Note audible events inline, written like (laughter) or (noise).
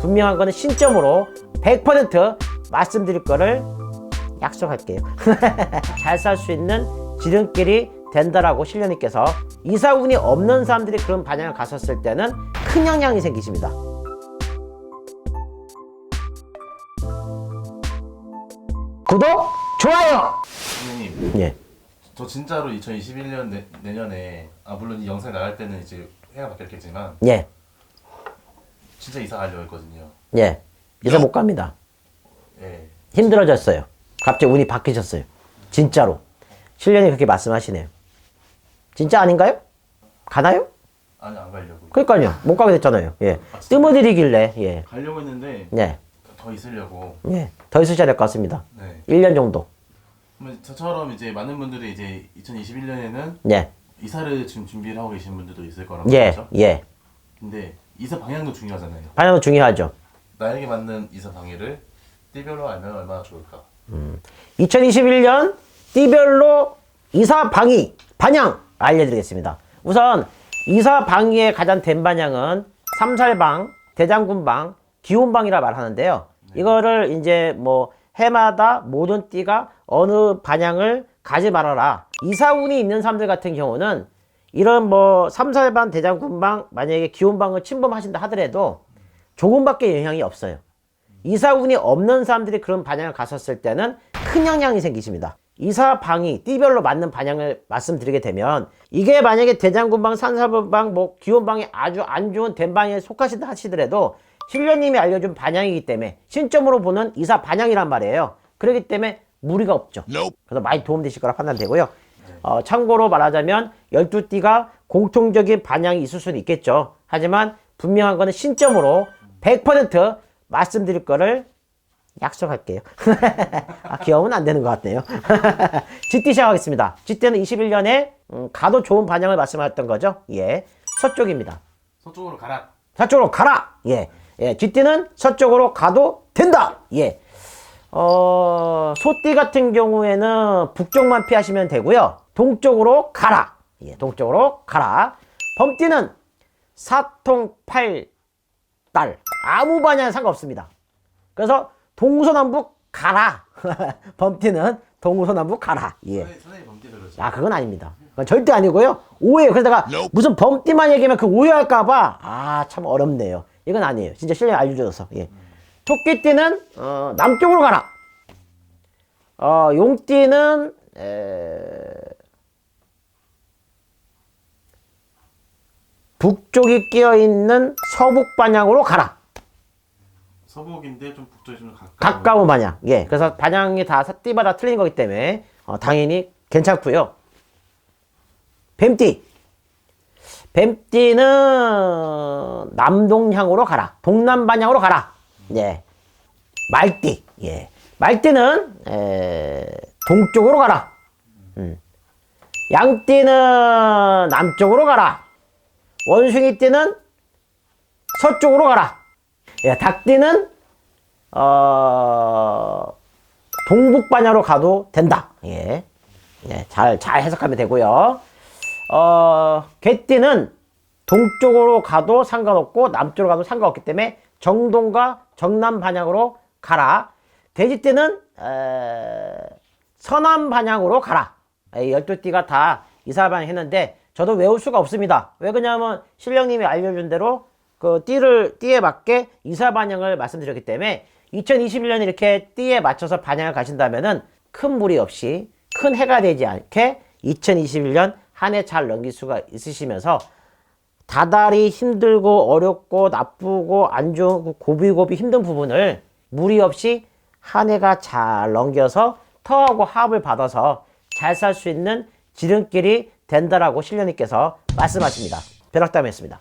분명한 거는 신점으로 100% 말씀드릴 거를 약속할게요. (laughs) 잘 살 수 있는 지름길이 된다라고 신령님께서 이사운이 없는 사람들이 그런 반향을 갔었을 때는 큰 영향이 생기십니다. 구독, 좋아요. 선생님, 예, 저 진짜로 2021년 내, 내년에 아 물론 이 영상 나갈 때는 이제 해가 바뀌었겠지만 예, 진짜 이사 가려고 했거든요. 예. 이사 못 갑니다. 예. 힘들어졌어요. 갑자기 운이 바뀌셨어요. 진짜로. 신령이 그렇게 말씀하시네요. 진짜 아닌가요? 가나요? 아니 안 가려고. 그러니까요. 못 가게 됐잖아요. 예. 뜸어들이길래, 예. 가려고 했는데 예. 더 있으려고. 예. 더 있으셔야 될 것 같습니다. 네. 1년 정도. 그러면 저처럼 이제 많은 분들이 이제 2021년에는 예. 이사를 지금 준비를 하고 계신 분들도 있을 거란 예. 말이죠. 예. 근데 이사 방향도 중요하잖아요. 반영은 중요하죠. 나에게 맞는 이사 방해를 띠별로 알면 얼마나 좋을까. 2021년 띠별로 이사 방위, 반향 알려드리겠습니다. 우선 이사 방위의 가장 된 반향은 삼살방, 대장군방, 기운방이라 말하는데요. 이거를 이제 뭐 해마다 모든 띠가 어느 반향을 가지 말아라. 이사운이 있는 사람들 같은 경우는 이런 뭐 삼살방, 대장군방, 만약에 기운방을 침범하신다 하더라도 조금밖에 영향이 없어요. 이사운이 없는 사람들이 그런 반향을 갔었을 때는 큰 영향이 생기십니다. 이사 방이 띠별로 맞는 반향을 말씀드리게 되면 이게 만약에 대장군방, 산사분방, 뭐 기온방이 아주 안 좋은 된방에 속하신다 하시더라도 신령님이 알려준 반향이기 때문에 신점으로 보는 이사 반향이란 말이에요. 그렇기 때문에 무리가 없죠. 그래서 많이 도움되실 거라 판단되고요. 어, 참고로 말하자면 12띠가 공통적인 반향이 있을 수는 있겠죠. 하지만 분명한 거는 신점으로 100% 말씀드릴 거를 약속할게요. (laughs) 아, 귀여우면 안 되는 것 같네요. (laughs) 쥐띠 시작하겠습니다. 쥐띠는 21년에 음, 가도 좋은 반향을 말씀하셨던 거죠. 예. 서쪽입니다. 서쪽으로 가라. 서쪽으로 가라! 예. 예. 쥐띠는 서쪽으로 가도 된다! 예. 어, 소띠 같은 경우에는 북쪽만 피하시면 되고요. 동쪽으로 가라! 예. 동쪽으로 가라. 범띠는 사통팔 딸. 아무 반향 상관없습니다. 그래서 동서남북 가라. (laughs) 범띠는 동서남북 가라. 예. 아, 그건 아닙니다. 그건 절대 아니고요. 오해요. 그래서 내가 무슨 범띠만 얘기하면 그 오해할까봐, 아, 참 어렵네요. 이건 아니에요. 진짜 실력이 알려줘서. 예. 토끼띠는, 어, 남쪽으로 가라. 어, 용띠는, 에... 북쪽이 끼어 있는 서북 방향으로 가라. 서북인데 좀 북쪽이 좀 가까워. 가까운 방향. 예. 그래서 방향이 다 띠마다 틀린 거기 때문에 어, 당연히 괜찮고요. 뱀띠. 뱀띠는 남동향으로 가라. 동남 방향으로 가라. 예. 말띠. 예. 말띠는 에, 동쪽으로 가라. 음. 양띠는 남쪽으로 가라. 원숭이띠는 서쪽으로 가라. 예, 닭띠는 어, 동북 방향으로 가도 된다. 예. 예, 잘, 잘 해석하면 되고요. 어, 개띠는 동쪽으로 가도 상관없고 남쪽으로 가도 상관없기 때문에 정동과 정남 방향으로 가라. 돼지 띠는 에, 서남 방향으로 가라. 이 12띠가 다 이사 방향 했는데 저도 외울 수가 없습니다. 왜 그러냐면 신령님이 알려준 대로 그 띠를 띠에 맞게 이사 반영을 말씀드렸기 때문에 2021년 이렇게 띠에 맞춰서 반영을 가신다면은 큰 무리 없이 큰 해가 되지 않게 2021년 한 해 잘 넘길 수가 있으시면서 다달이 힘들고 어렵고 나쁘고 안 좋고 고비고비 힘든 부분을 무리 없이 한 해가 잘 넘겨서 터하고 합을 받아서 잘 살 수 있는 지름길이 된다라고 신령님께서 말씀하십니다. 벼락담했습니다.